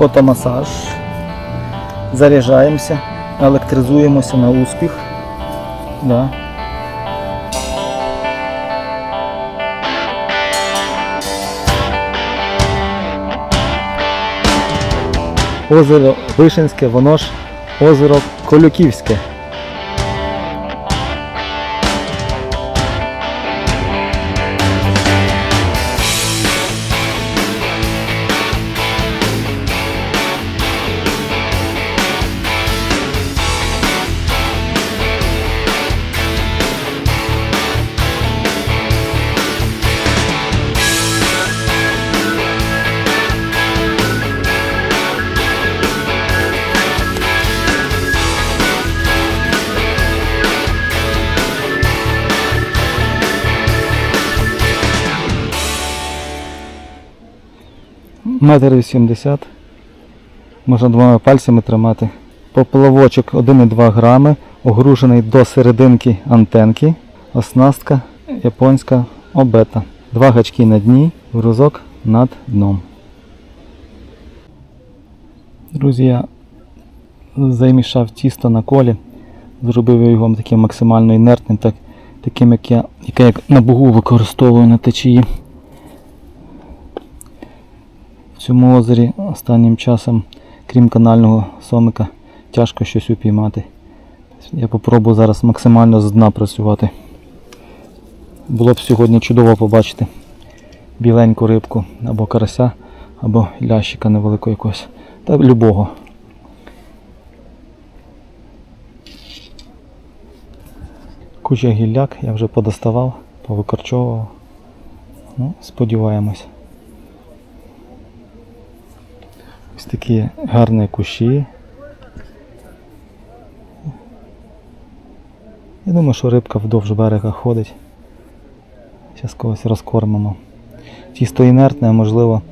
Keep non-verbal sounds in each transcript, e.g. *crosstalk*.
котомасаж. Заряджаємося, електризуємося на успіх. Да. Озеро Вишинське, воно ж озеро Колюківське. Метр вісімдесят. Можна двома пальцями тримати. Поплавочок 1,2 грами, огружений до серединки антенки. Оснастка японська обета. Два гачки на дні, грузок над дном. Друзі, я замішав тісто на колі, зробив його таким максимально інертним, так, таким, як я, яке я на бугу використовую на течії. В цьому озері останнім часом, крім канального сомика, тяжко щось упіймати. Я попробую зараз максимально з дна працювати. Було б сьогодні чудово побачити біленьку рибку або карася, або лящика невеликого якогось. Та любого. Куча гілляк я вже подоставав, повикорчовував. Ну, сподіваємось. Ось такі гарні кущі. Я думаю, що рибка вдовж берега ходить. Зараз когось розкормимо. Тісто інертне, можливо,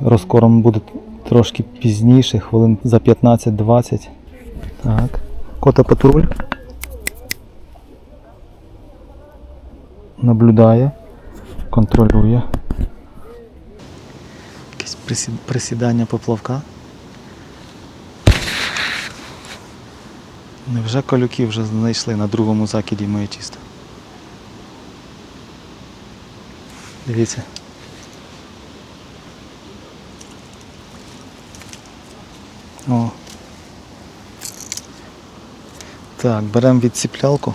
розкорм буде трошки пізніше, хвилин за 15-20. Так. Кота патруль. Наблюдає, контролює. Присідання поплавка. Невже колюки вже знайшли на другому закиді моє тісто? Дивіться. О. Так, беремо відціплялку.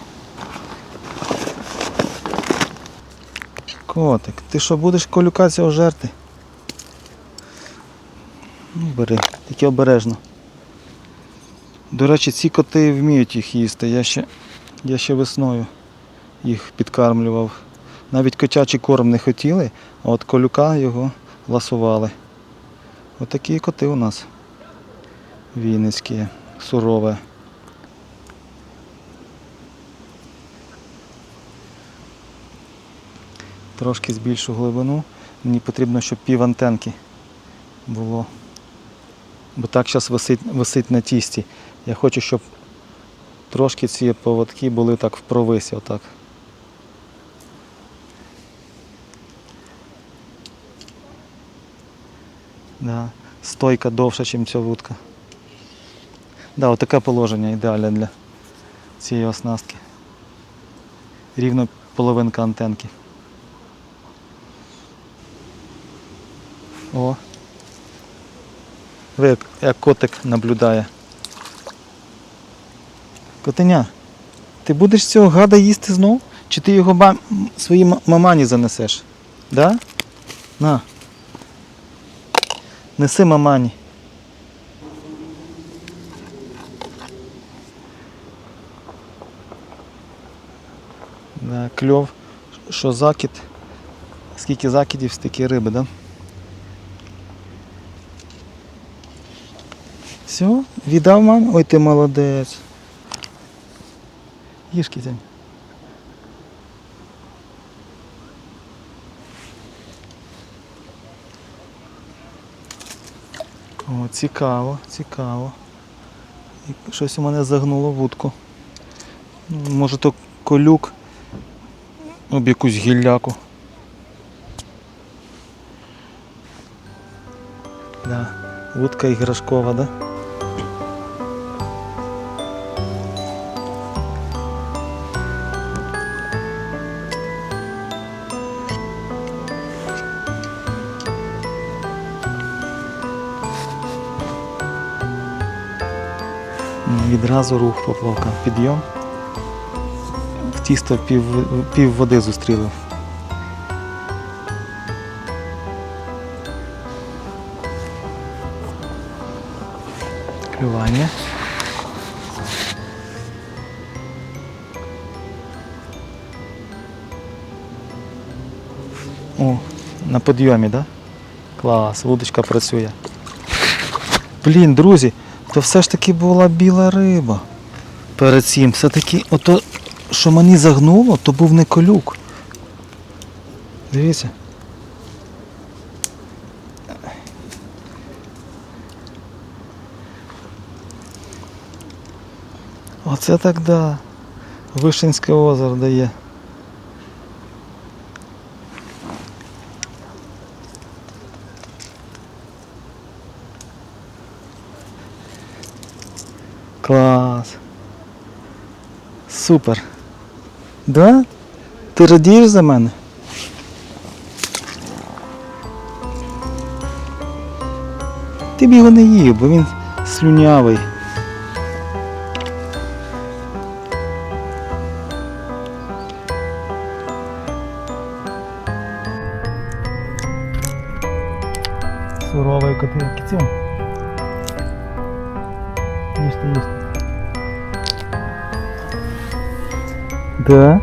Котик, ти що будеш колюка цього жерти? Ну, бери, тільки обережно. До речі, ці коти вміють їх їсти. Я ще, я ще весною їх підкармлював. Навіть котячий корм не хотіли, а от колюка його ласували. Отакі коти у нас. Вінницькі, сурове. Трошки збільшу глибину. Мені потрібно, щоб пів антенки було. Бо так зараз висить, висить на тісті. Я хочу, щоб трошки ці поводки були так в провисі. Отак. Да. Стойка довша, ніж ця вудка. Да, отаке положення ідеальне для цієї оснастки. Рівно половинка антенки. О. Ви як, котик наблюдає. Котеня, ти будеш цього гада їсти знов? Чи ти його ба- своїй мамані занесеш? Да? На. Неси мамані. Да, кльов, що закид. Скільки закидів, стільки риби, да? Все, віддав мамі? Ой, ти молодець. Їж кізянь. О, цікаво, цікаво. Щось у мене загнуло вудку. Може то колюк об якусь гілляку. Да. Вудка іграшкова, да? Відразу рух поплавка. Підйом. В тісто пів, пів води зустріли. Клювання. О, на підйомі, да? Клас, вудочка працює. Блін, друзі, то все ж таки була біла риба. Перед цим. Все-таки, ото, що мені загнуло, то був не колюк. Дивіться. Оце так да. Вишенське озеро дає. Клас. Супер. Да? Ти радієш за мене? Ти б його не їв, бо він слюнявий. Да?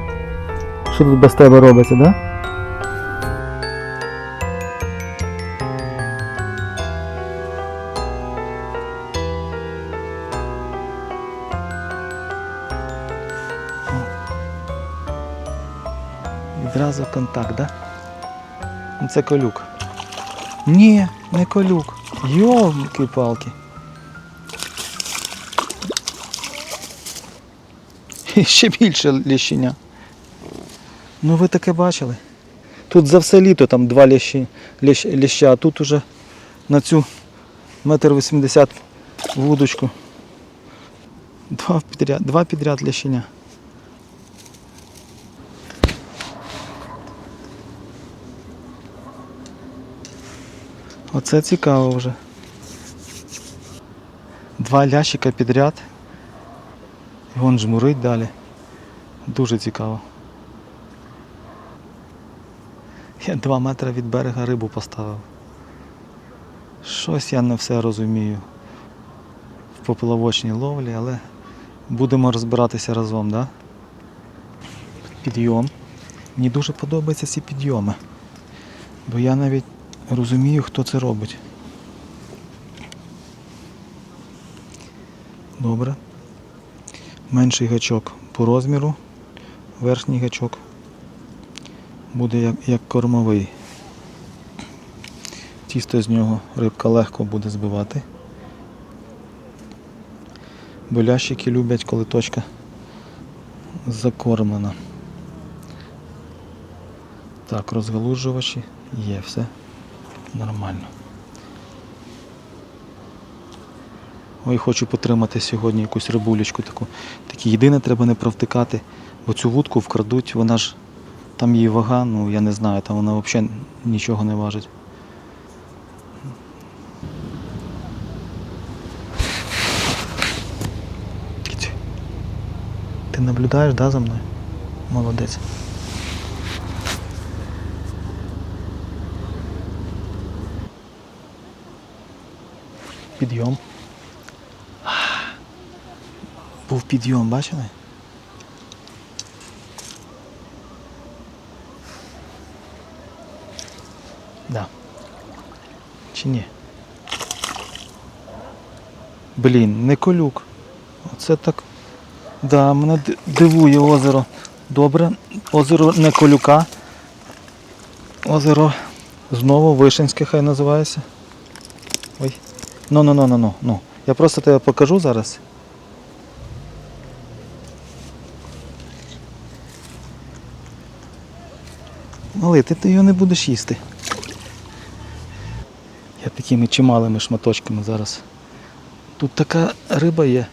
Що тут без тебе робиться, да? Відразу контакт, да? Ну, Це колюк. Ні, не колюк. Йолки-палки. І *laughs* Ще більше ліщеня. Ну ви таке бачили? Тут за все літо там два ліщі, ліщ, ліща, а тут уже на цю метр вісімдесят вудочку. Два підряд, два підряд ліщеня. Оце цікаво вже. Два лящика підряд. Вон жмурить далі. Дуже цікаво. Я два метри від берега рибу поставив. Щось я не все розумію в поплавочній ловлі, але будемо розбиратися разом, да? Підйом. Мені дуже подобаються ці підйоми. Бо я навіть розумію, хто це робить. Добре. Менший гачок по розміру, верхній гачок буде як, як кормовий. Тісто з нього рибка легко буде збивати. Бо лящики люблять, коли точка закормлена. Так, розгалужувачі є все нормально. Ой, хочу потримати сьогодні якусь рибулечку таку. Такі єдине треба не провтикати, бо цю вудку вкрадуть, вона ж там її вага, ну я не знаю, там вона взагалі нічого не важить. Ти наблюдаєш, да, за мною? Молодець. Підйом. Був підйом, бачили? Да. Чи ні? Блін, не колюк. Оце так. Да, мене дивує озеро. Добре. Озеро не колюка. Озеро знову Вишенське хай називається. Ой. Ну, ну, ну, ну, ну, ну. Я просто тебе покажу зараз. Малий, ти, його не будеш їсти. Я такими чималими шматочками зараз. Тут така риба є.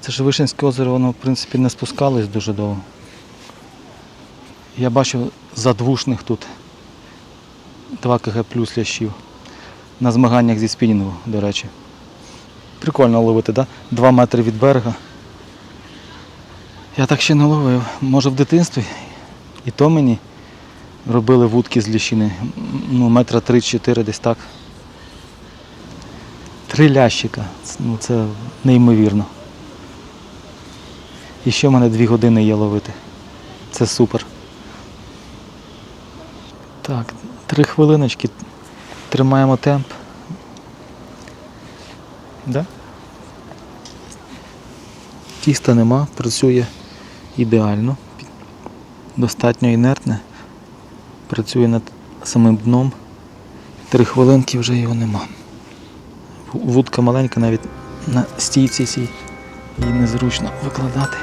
Це ж Вишенське озеро, воно в принципі не спускалось дуже довго. Я бачив задвушних тут 2 кг плюс лящів. На змаганнях зі спінінгу, до речі. Прикольно ловити, так? Да? 2 метри від берега. Я так ще не ловив. Може в дитинстві. І то мені робили вудки з ліщини. Ну, метра 3-4 десь так. Три лящика. Ну, це неймовірно. І ще в мене дві години є ловити. Це супер. Так, три хвилиночки. Тримаємо темп. Да? Тіста нема, працює ідеально. Достатньо інертне. Працює над самим дном. Три хвилинки вже його нема. Вудка маленька, навіть на стійці цій її незручно викладати.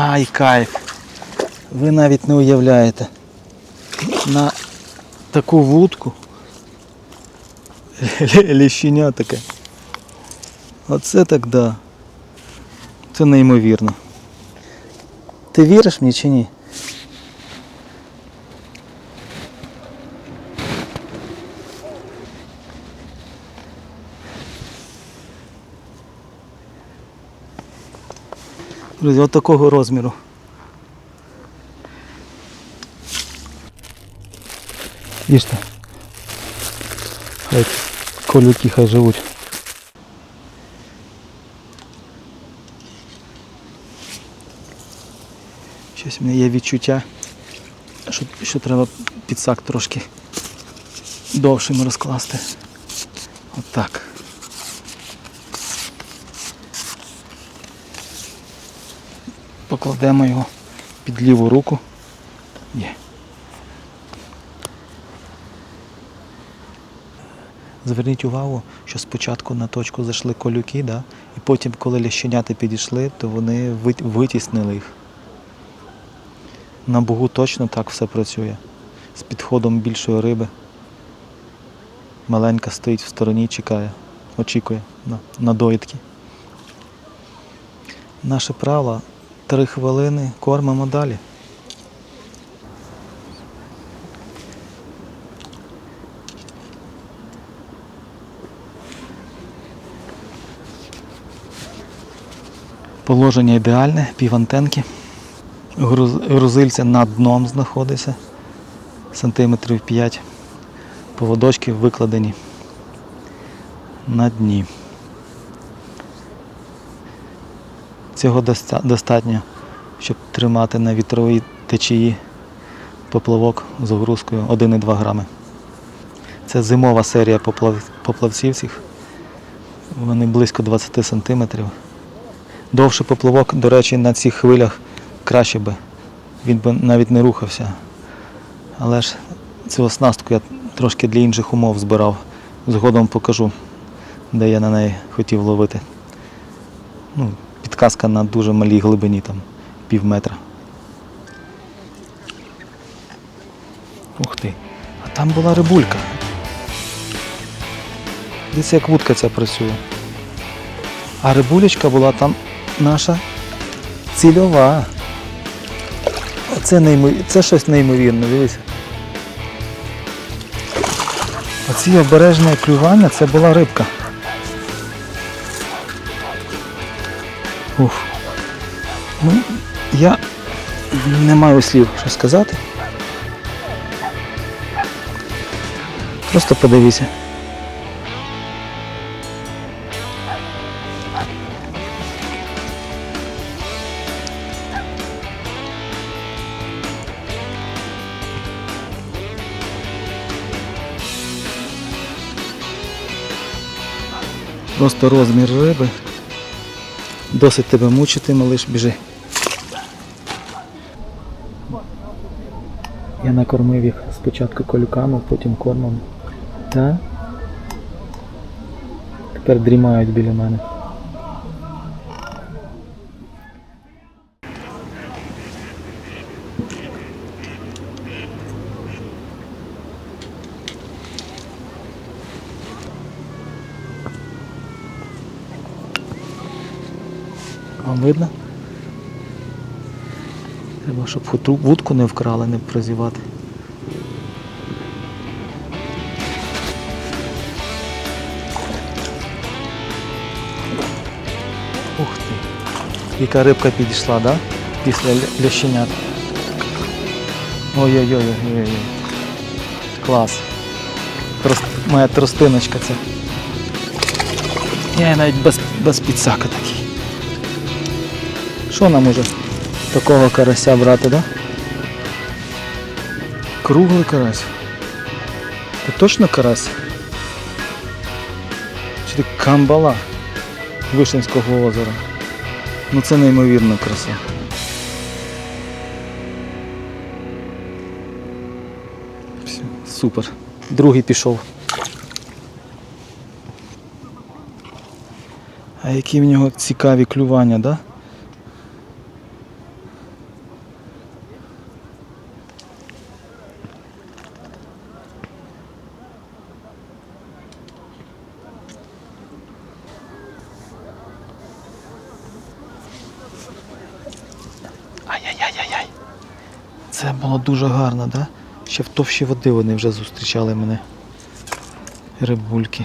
Ай, кайф. Ви навіть не уявляєте. На таку вудку *laughs* ліщеня таке. Оце так да. Це неймовірно. Ти віриш мені чи ні? Друзі, от такого розміру. Їжте. Хай колюки хай живуть. Щось в мене є відчуття, що, що треба підсак трошки довшим розкласти. Отак. Покладемо його під ліву руку. Є. Зверніть увагу, що спочатку на точку зайшли колюки, да? і потім, коли лященяти підійшли, то вони витіснили їх. На бугу точно так все працює. З підходом більшої риби. Маленька стоїть в стороні, чекає, очікує на, на доїдки. Наше правило три хвилини кормимо далі. Положення ідеальне, півантенки. Груз- Грузильця над дном знаходиться сантиметрів 5. Поводочки викладені на дні. Цього достатньо, щоб тримати на вітровій течії поплавок з огрузкою 1,2 грами. Це зимова серія поплав- поплавців цих. Вони близько 20 сантиметрів. Довший поплавок, до речі, на цих хвилях краще би. Він би навіть не рухався. Але ж цю оснастку я трошки для інших умов збирав. Згодом покажу, де я на неї хотів ловити. Ну, підказка на дуже малій глибині, там пів метра. Ух ти. А там була рибулька. Дивіться, як вудка ця працює. А рибулечка була там наша цільова. Оце неймо... це щось неймовірне, дивіться. Оці обережне клювання це була рибка. Ух. Ну, я не маю слів, що сказати. Просто подивіться. Просто розмір риби. Досить тебе мучити, малиш, біжи. Я накормив їх спочатку колюками, потім кормом. Та тепер дрімають біля мене. Щоб вудку не вкрали, не прозівати. Ух ти. Яка рибка підійшла, да? Після ля- лященят. Ой-ой-ой. Клас. Трос... Моя тростиночка це. Я навіть без, без підсака такий. Що нам уже такого карася брати, да? Круглий карась. Це точно карась? Чи ти камбала Вишенського озера? Ну це неймовірна краса. Все, супер. Другий пішов. А які в нього цікаві клювання, да? Ай-яй-яй-яй-яй. Це було дуже гарно, да? Ще в товщі води вони вже зустрічали мене. Рибульки.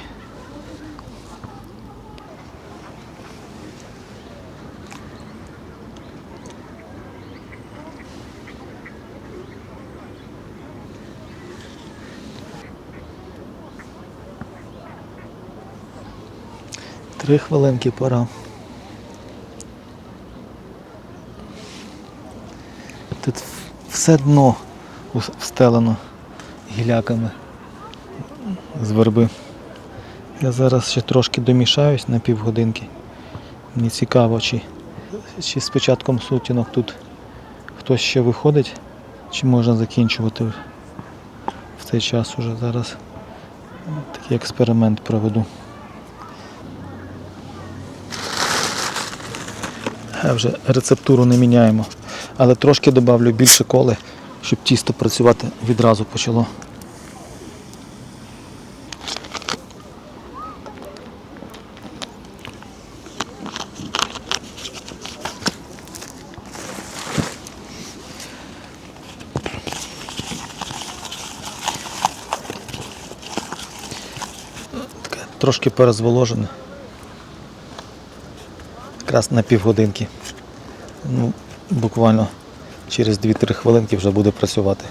Три хвилинки пора. Тут все дно встелено гіляками з верби. Я зараз ще трошки домішаюсь на півгодинки. Мені цікаво, чи, чи з початком сутінок тут хтось ще виходить, чи можна закінчувати в цей час уже зараз. Такий експеримент проведу. Вже рецептуру не міняємо. Але трошки додавлю більше коли, щоб тісто працювати відразу почало. Трошки перезволожене. Якраз на півгодинки. Ну, буквально через 2-3 хвилинки вже буде працювати.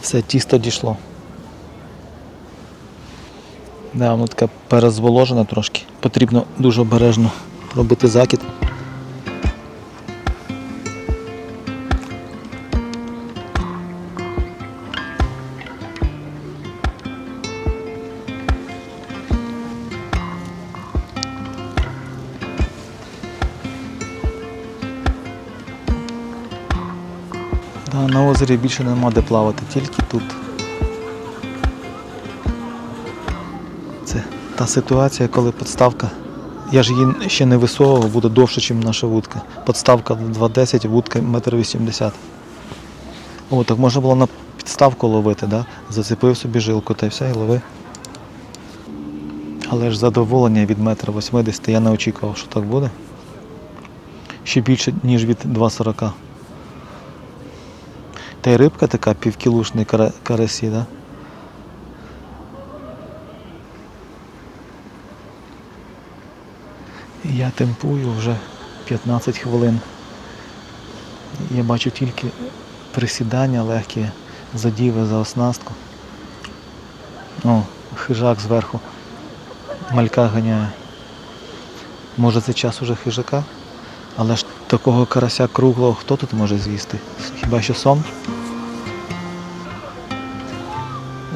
Все, тісто дійшло. Да, воно таке перезволожене трошки. Потрібно дуже обережно робити закид. Озері більше нема де плавати, тільки тут. Це та ситуація, коли підставка. Я ж її ще не висовував, буде довше, ніж наша вудка. Подставка 2,10, вудка 1,80 м. Так можна було на підставку ловити, да? Зацепив собі жилку та й все, і лови. Але ж задоволення від 1,80 м я не очікував, що так буде. Ще більше, ніж від 2,40 м. Та й рибка така півкілушний карасі, да? Я темпую вже 15 хвилин. Я бачу тільки присідання легкі, задіви за оснастку. О, хижак зверху. Малька ганяє. Може це час уже хижака? Але ж такого карася круглого хто тут може з'їсти? Хіба що сон?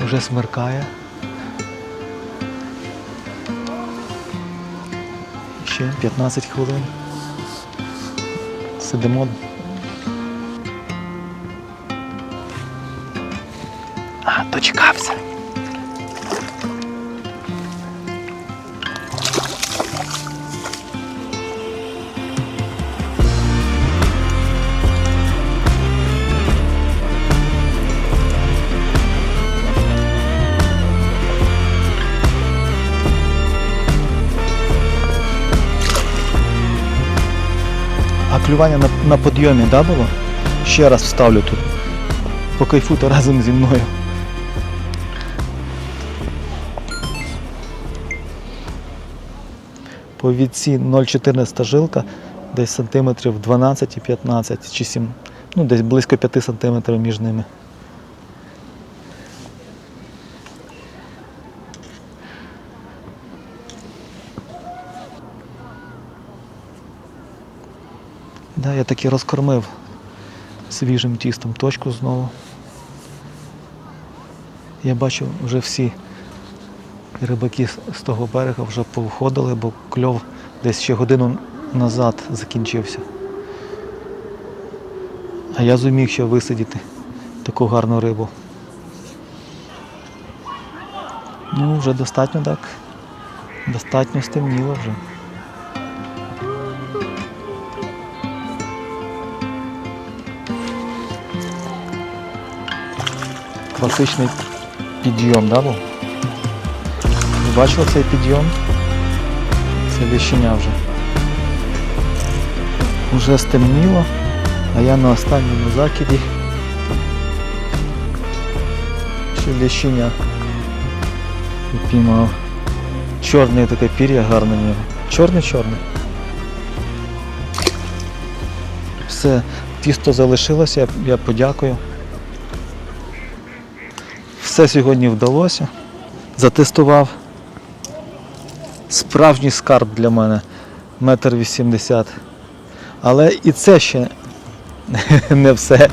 Уже смеркає. Ще 15 хвилин. Сидимо. А, дочекався. Клювання на, на підйомі, да, було? Ще раз вставлю тут. Покайфуйте разом зі мною. По відці 0,14 жилка, десь сантиметрів 12 і 15 чи 7, ну десь близько 5 сантиметрів між ними. Да, я таки розкормив свіжим тістом точку знову. Я бачу, вже всі рибаки з- того берега вже повходили, бо кльов десь ще годину назад закінчився. А я зуміг ще висидіти таку гарну рибу. Ну, вже достатньо так. Достатньо стемніло вже. Класичний підйом, да? Ви бачили цей підйом? Це віщення вже. Уже стемніло, а я на останньому закиді. Ще ліщиня піймав. Чорне таке пір'я гарне нього. Чорне-чорне. Все, тісто залишилося, я подякую. Все сьогодні вдалося. Затестував. Справжній скарб для мене. Метр вісімдесят. Але і це ще *laughs* не все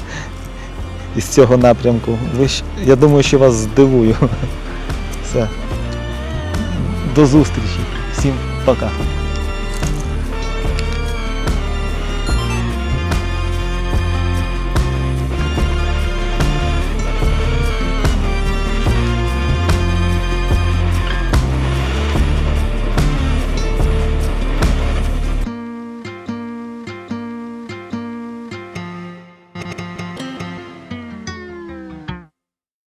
із цього напрямку. Ви я думаю, що вас здивую. *laughs* Все. До зустрічі. Всім пока.